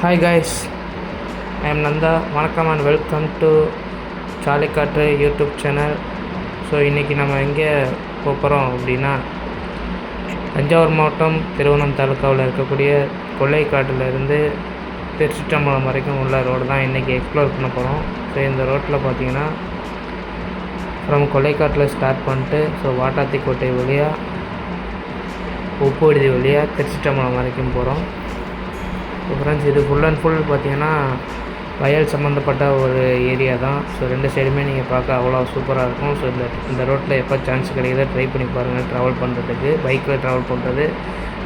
Hi guys I am Nanda வணக்கம் and welcome to சாலைக்காற்று YouTube channel so இன்றைக்கி நம்ம எங்கே போகிறோம் அப்படின்னா தஞ்சாவூர் மாவட்டம் திருவண்ணம் தாலுக்காவில் இருக்கக்கூடிய கொள்ளைக்காட்டில் இருந்து வரைக்கும் உள்ள ரோடு தான் இன்றைக்கி எக்ஸ்ப்ளோர் பண்ண போகிறோம் ஸோ இந்த ரோட்டில் பார்த்தீங்கன்னா ஃப்ரம் கொள்ளைக்காட்டில் ஸ்டார்ட் பண்ணிட்டு ஸோ வாட்டாத்திக்கோட்டை வழியாக உப்பு விடுதி வழியாக திருச்சிட்டம்பலம் வரைக்கும் போகிறோம் ஸோ ஃப்ரெண்ட்ஸ் இது ஃபுல் அண்ட் ஃபுல் பார்த்தீங்கன்னா வயல் சம்மந்தப்பட்ட ஒரு ஏரியா தான். ஸோ ரெண்டு சைடுமே நீங்கள் பார்க்க அவ்வளோ சூப்பராக இருக்கும். ஸோ இந்த இந்த ரோட்டில் எப்போ சான்ஸ் கிடைக்குதோ ட்ரை பண்ணி பாருங்கள் ட்ராவல் பண்ணுறதுக்கு பைக்கில் ட்ராவல் பண்ணுறது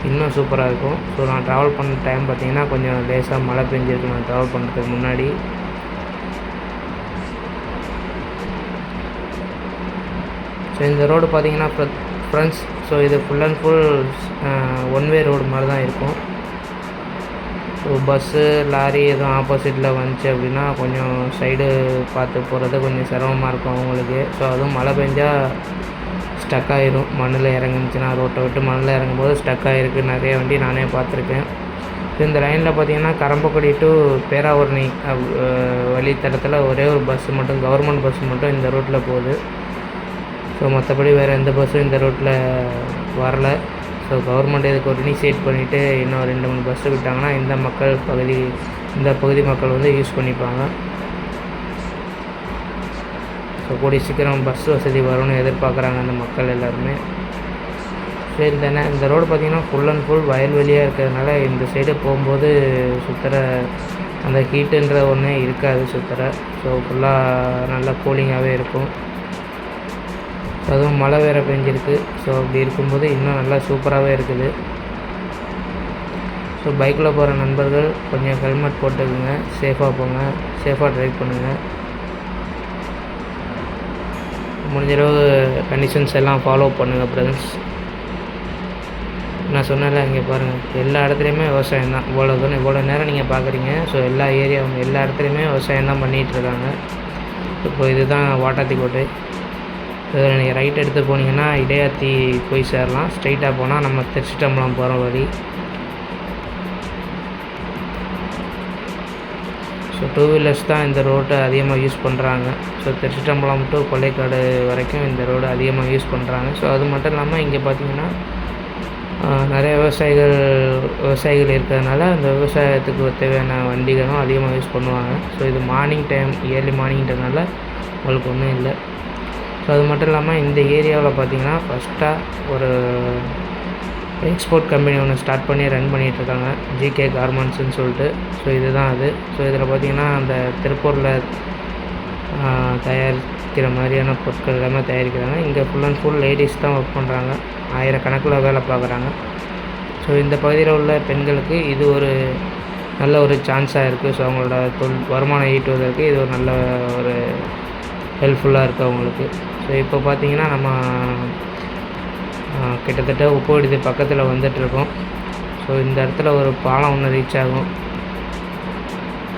இன்னும் சூப்பராக இருக்கும். ஸோ நான் ட்ராவல் பண்ண டைம் பார்த்தீங்கன்னா கொஞ்சம் லேசாக மழை பெஞ்சிருக்கு. நான் ட்ராவல் பண்ணுறதுக்கு முன்னாடி. ஸோ இந்த ரோடு பார்த்தீங்கன்னா ஃப்ரெண்ட்ஸ் ஸோ இது full and full one way road மாதிரி தான் இருக்கும். ஸோ பஸ்ஸு லாரி எதுவும் ஆப்போசிட்டில் வந்துச்சு அப்படின்னா கொஞ்சம் சைடு பார்த்து போகிறது கொஞ்சம் சிரமமாக இருக்கும் அவங்களுக்கு. ஸோ அதுவும் மழை பெஞ்சால் ஸ்டக் ஆயிரும். மண்ணில் இறங்குச்சுன்னா ரோட்டை விட்டு மண்ணில் இறங்கும்போது ஸ்டக் ஆகிருக்கு நிறைய வண்டி நானே பார்த்துருக்கேன். இந்த லைனில் பார்த்தீங்கன்னா கரம்பக்குடி டு பேராவூர்ணி வழித்தடத்தில் ஒரே ஒரு பஸ்ஸு மட்டும் கவர்மெண்ட் பஸ் மட்டும் இந்த ரூட்டில் போகுது. ஸோ மற்றபடி வேறு எந்த பஸ்ஸும் இந்த ரூட்டில் வரல. ஸோ கவர்மெண்ட் இதுக்கு ஒரு இனிஷியேட் பண்ணிவிட்டு இன்னும் ரெண்டு மூணு பஸ்ஸு விட்டாங்கன்னா இந்த மக்கள் பகுதி இந்த பகுதி மக்கள் வந்து யூஸ் பண்ணிப்பாங்க. ஸோ கூடிய சீக்கிரம் பஸ் வசதி வரும்னு எதிர்பார்க்குறாங்க அந்த மக்கள் எல்லாருமே. சரி இந்த இந்த ரோடு பார்த்திங்கன்னா ஃபுல் அண்ட் ஃபுல் வயல்வெளியாக இருக்கிறதுனால இந்த சைடு போகும்போது சுற்றுற அந்த ஹீட்டுன்ற ஒன்றே இருக்காது சுற்றுற ஸோ ஃபுல்லாக நல்லா கூலிங்காகவே இருக்கும். அதுவும் மழை வேறு பெஞ்சிருக்கு. ஸோ அப்படி இருக்கும்போது இன்னும் நல்லா சூப்பராகவே இருக்குது. ஸோ பைக்கில் போகிற நண்பர்கள் கொஞ்சம் ஹெல்மெட் போட்டுக்குங்க. சேஃபாக போங்க. சேஃபாக ட்ரைவ் பண்ணுங்கள் முடிஞ்சளவு கண்டிஷன்ஸ் எல்லாம் ஃபாலோ பண்ணுங்கள் ஃப்ரெண்ட்ஸ் நான் சொன்னேன் இங்கே பாருங்கள் எல்லா இடத்துலையுமே விவசாயம் தான். இவ்வளோ தூரம் இவ்வளோ நேரம் நீங்கள் பார்க்குறீங்க ஸோ எல்லா ஏரியாவும் எல்லா இடத்துலையுமே விவசாயம் தான் பண்ணிகிட்டு இருக்காங்க. இப்போ இதுதான் வாட்டாத்திக்கோட்டை இதில் நீங்கள் ரைட் எடுத்து போனீங்கன்னா இடையாத்தி போய் சேரலாம். ஸ்ட்ரைட்டாக போனால் நம்ம திருச்சிட்டம்பலம் போகிற வழி. ஸோ டூ வீலர்ஸ் தான் இந்த ரோட்டை அதிகமாக யூஸ் பண்ணுறாங்க ஸோ திருச்சிட்டம்பலம் டு கொள்ளைக்காடு வரைக்கும் இந்த ரோடு அதிகமாக யூஸ் பண்ணுறாங்க ஸோ அது மட்டும் இல்லாமல் இங்கே பார்த்தீங்கன்னா நிறைய விவசாயிகள் விவசாயிகள் இருக்கிறதுனால அந்த விவசாயத்துக்கு தேவையான வண்டிகளும் அதிகமாக யூஸ் பண்ணுவாங்க. ஸோ இது மார்னிங் டைம் இயர்லி மார்னிங்கிறதுனால உங்களுக்கு ஒன்றும் இல்லை. ஸோ அது மட்டும் இல்லாமல் இந்த ஏரியாவில் பார்த்தீங்கன்னா ஃபஸ்ட்டாக ஒரு எக்ஸ்போர்ட் கம்பெனி ஒன்று ஸ்டார்ட் பண்ணி ரன் பண்ணிகிட்ருக்காங்க ஜிகே கார்மெண்ட்ஸுன்னு சொல்லிட்டு. ஸோ இதுதான் அது. ஸோ இதில் பார்த்தீங்கன்னா அந்த திருப்பூரில் தயாரிக்கிற மாதிரியான பொருட்கள் எல்லாமே தயாரிக்கிறாங்க. இங்கே ஃபுல் அண்ட் ஃபுல் லேடிஸ் தான் ஒர்க் பண்ணுறாங்க ஆயிரக்கணக்கில் வேலை பார்க்குறாங்க. ஸோ இந்த பகுதியில் உள்ள பெண்களுக்கு இது ஒரு நல்ல ஒரு சான்ஸாக இருக்குது ஸோ அவங்களோட தொழில் வருமானம் ஈட்டுவதற்கு இது ஒரு நல்ல ஒரு ஹெல்ப்ஃபுல்லாக இருக்குது அவங்களுக்கு. ஸோ இப்போ பார்த்தீங்கன்னா நம்ம கிட்டத்தட்ட உப்பு விடுதி பக்கத்தில் வந்துட்டுருக்கோம். ஸோ இந்த இடத்துல ஒரு பாலம் ஒன்று ரீச் ஆகும்.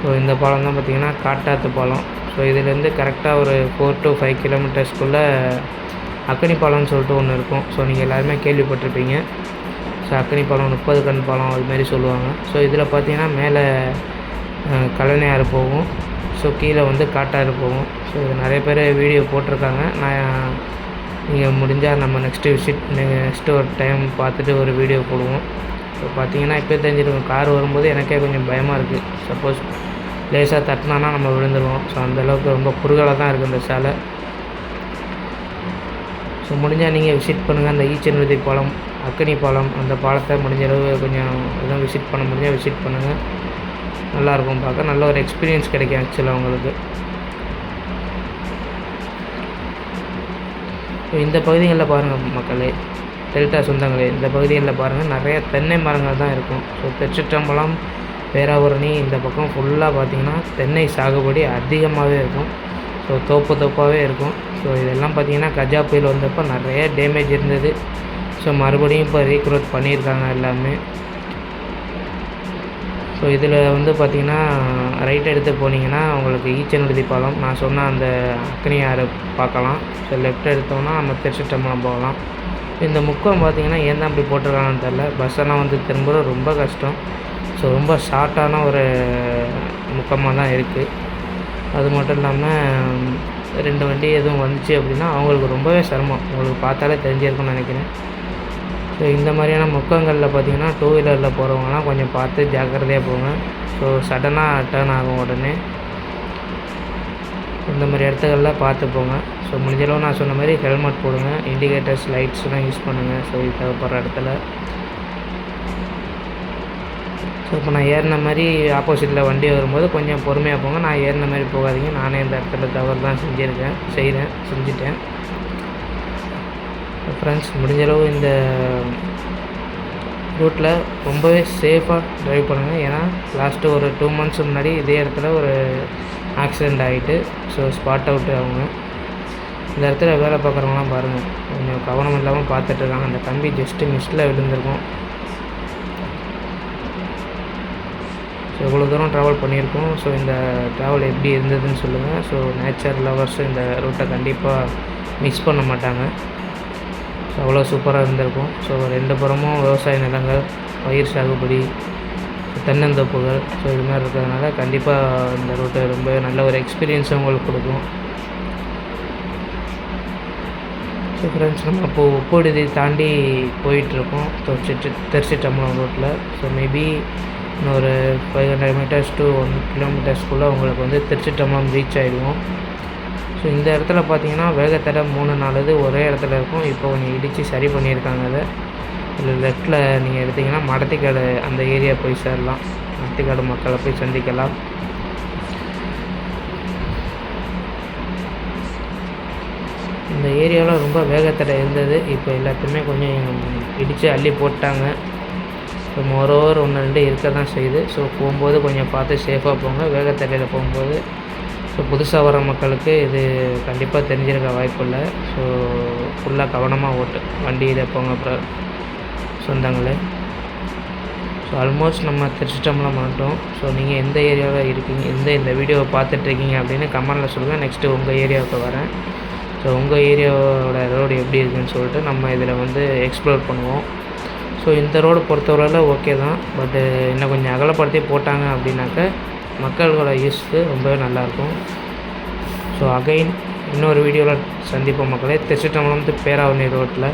ஸோ இந்த பாலம் தான் பார்த்தீங்கன்னா காட்டாத்து பாலம். ஸோ இதுலேருந்து கரெக்டாக ஒரு ஃபோர் டு ஃபைவ் கிலோமீட்டர்ஸ்க்குள்ளே அக்கனி பாலம்னு சொல்லிட்டு ஒன்று இருக்கும். ஸோ நீங்கள் எல்லாருமே கேள்விப்பட்டிருப்பீங்க. ஸோ அக்கனி பாலம் முப்பது கண் பாலம் அதுமாரி சொல்லுவாங்க. ஸோ இதில் பார்த்தீங்கன்னா மேலே அஹ், கல்லணையாறு போகும். ஸோ கீழே வந்து காட்டாறு போகும். ஸோ இது நிறைய பேர் வீடியோ போட்டிருக்காங்க. நான் நீங்கள் முடிஞ்சால் நம்ம நெக்ஸ்ட்டு விசிட் நெக்ஸ்ட்டு ஒரு டைம் பார்த்துட்டு ஒரு வீடியோ போடுவோம். ஸோ பார்த்தீங்கன்னா இப்போ தெரிஞ்சிருக்கும் கார் வரும்போது எனக்கே கொஞ்சம் பயமாக இருக்குது சப்போஸ் லேசாக தட்டினானா நம்ம விழுந்துருவோம். ஸோ அந்தளவுக்கு ரொம்ப குறுகலாக தான் இருக்குது இந்த சாலை. ஸோ முடிஞ்சால் நீங்கள் விசிட் பண்ணுங்கள் அந்த ஈச்சன்விதை பாலம் அக்கனி பாலம் அந்த பாலத்தை முடிஞ்ச அளவு கொஞ்சம் எதுவும் விசிட் பண்ண முடிஞ்சால் விசிட் பண்ணுங்கள் நல்லாயிருக்கும் பார்க்க. நல்ல ஒரு எக்ஸ்பீரியன்ஸ் கிடைக்கும் ஆக்சுவலாக உங்களுக்கு. ஸோ இந்த பகுதிகளில் பாருங்கள் மக்களே டெல்டா சொந்தங்களே இந்த பகுதிகளில் பாருங்கள் நிறைய தென்னை மரங்கள் தான் இருக்கும். ஸோ திருச்சிற்றம்பலம் பேராவூரணி இந்த பக்கம் ஃபுல்லாக பார்த்திங்கன்னா தென்னை சாகுபடி அதிகமாகவே இருக்கும். ஸோ தோப்பு தோப்பாகவே இருக்கும். ஸோ இதெல்லாம் பார்த்தீங்கன்னா கஜா புயல் வந்தப்போ நிறைய டேமேஜ் இருந்தது. ஸோ மறுபடியும் இப்போ ரீக்ரோத் பண்ணியிருக்காங்க எல்லாமே. ஸோ இதில் வந்து பார்த்திங்கன்னா ரைட் எடுத்து போனீங்கன்னா உங்களுக்கு ஈச்சன்விடுதி பாலம் நான் சொன்ன அந்த அக்னி ஆறு பார்க்கலாம். ஸோ லெஃப்ட் எடுத்தோம்னா நம்ம திருச்சிட்டம்பலம் போகலாம். இந்த முக்கம் பார்த்திங்கன்னா ஏன் தான் இப்படி போட்டிருக்காங்கன்னு தெரில பஸ்ஸெல்லாம் வந்து திரும்புறது ரொம்ப கஷ்டம். ஸோ ரொம்ப ஷார்ட்டான ஒரு முக்கமாக தான் இருக்குது அது மட்டும் இல்லாமல் ரெண்டு வண்டி எதுவும் வந்துச்சு அப்படின்னா அவங்களுக்கு ரொம்பவே சிரமம். உங்களுக்கு பார்த்தாலே தெரிஞ்சிருக்கும்னு நினைக்கிறேன். ஸோ இந்த மாதிரியான முக்கங்களில் பார்த்தீங்கன்னா டூ வீலரில் போகிறவங்கலாம் கொஞ்சம் பார்த்து ஜாக்கிரதையாக போங்க. ஸோ சடனாக டேர்ன் ஆகும் உடனே. இந்த மாதிரி இடத்துகளில் பார்த்து போங்க. ஸோ முடிஞ்சளவு நான் சொன்ன மாதிரி ஹெல்மெட் போடுங்க. இண்டிகேட்டர்ஸ் லைட்ஸ்லாம் யூஸ் பண்ணுங்கள் ஸோ இது தேவைப்படுற இடத்துல. ஸோ இப்போ நான் ஏறின மாதிரி ஆப்போசிட்டில் வண்டி வரும்போது கொஞ்சம் பொறுமையாக போங்க. நான் ஏறின மாதிரி போகாதீங்க. நானே இந்த இடத்துல தவறு தான் செஞ்சுருக்கேன் செய்கிறேன் செஞ்சுட்டேன். ஃப்ரெண்ட்ஸ் முடிஞ்சளவு இந்த ரூட்டில் ரொம்பவே சேஃபாக ட்ரைவ் பண்ணுங்கள் ஏன்னா லாஸ்ட்டு ஒரு டூ மந்த்ஸ் முன்னாடி இதே இடத்துல ஒரு ஆக்சிடெண்ட் ஆகிட்டு ஸோ ஸ்பாட் அவுட் அவங்க இந்த இடத்துல வேலை பார்க்குறவங்களாம் பாருங்கள் கொஞ்சம் கவனம் இல்லாமல் பார்த்துட்ருக்காங்க அந்த கம்பி ஜஸ்ட்டு மிஸ்டில் விழுந்திருக்கும். ஸோ இவ்வளோ தூரம் ட்ராவல் பண்ணியிருக்கோம். ஸோ இந்த ட்ராவல் எப்படி இருந்ததுன்னு சொல்லுங்கள் ஸோ நேச்சர் லவர்ஸ் இந்த ரூட்டை கண்டிப்பாக மிஸ் பண்ண மாட்டாங்க. ஸோ அவ்வளோ சூப்பராக இருந்திருக்கும். ஸோ ரெண்டு புறமும் விவசாய நிலங்கள் பயிர் சாகுபடி தென்னந்தோப்புகள். ஸோ இது மாதிரி இருக்கிறதுனால கண்டிப்பாக இந்த ரூட்டு ரொம்ப நல்ல ஒரு எக்ஸ்பீரியன்ஸும் உங்களுக்கு கொடுக்கும். ஸோ ஃப்ரெண்ட்ஸ் நம்ம இப்போது உப்புடுதி தாண்டி போயிட்டுருக்கோம். திருச்சி திருச்சிட்டம்பலம் ரூட்டில் ஸோ மேபி இன்னொரு five hundred metres to one கிலோமீட்டர்ஸ்க்குள்ளே உங்களுக்கு வந்து திருச்சிட்டம்பலம் ரீச் ஆகிடுவோம் ஸோ இந்த இடத்துல பார்த்தீங்கன்னா வேகத்தடை மூணு நாலு இது ஒரே இடத்துல இருக்கும். இப்போ கொஞ்சம் இடித்து சரி பண்ணியிருக்காங்க அதை. இதில் லெஃப்டில் நீங்கள் எடுத்திங்கன்னா மடத்திக்காடு அந்த ஏரியா போய் சேரலாம். மடத்திக்காடு மக்களை போய் சந்திக்கலாம். இந்த ஏரியாவில் ரொம்ப வேகத்தடை இருந்தது. இப்போ எல்லாத்தையுமே கொஞ்சம் இடித்து அள்ளி போட்டாங்க. மொரோவர் ஒன்று ரெண்டு இருக்க தான் செய்யுது. ஸோ போகும்போது கொஞ்சம் பார்த்து சேஃபாக போங்க. வேகத்தடையில் போகும்போது ஸோ புதுசாக வர மக்களுக்கு இது கண்டிப்பாக தெரிஞ்சிருக்க வாய்ப்பு இல்லை ஸோ ஃபுல்லாக கவனமாக ஓட்டு. வண்டியில் போங்க அப்புறம் சொந்தங்களே. ஸோ ஆல்மோஸ்ட் நம்ம திருச்சிட்டம்பலம் மாட்டோம் ஸோ நீங்கள் எந்த ஏரியாவில் இருக்கீங்க எந்த இந்த வீடியோவை பார்த்துட்ருக்கீங்க அப்படின்னு கமெண்டில் சொல்லுங்கள் நெக்ஸ்ட்டு உங்கள் ஏரியாவுக்கு வரேன். ஸோ உங்கள் ஏரியாவோட ரோடு எப்படி இருக்குன்னு சொல்லிட்டு நம்ம இதில் வந்து எக்ஸ்ப்ளோர் பண்ணுவோம். ஸோ இந்த ரோடு பொறுத்தவரையில் ஓகே தான். பட்டு இன்னும் கொஞ்சம் அகலப்படுத்தி போட்டாங்க அப்படின்னாக்க மக்களோட யூஸ்க்கு ரொம்பவே நல்லாயிருக்கும். ஸோ அகைன் இன்னொரு வீடியோவில் சந்திப்போம் மக்களே. திருச்சிட்டம்பலம் பேராவணி ரோட்டில்.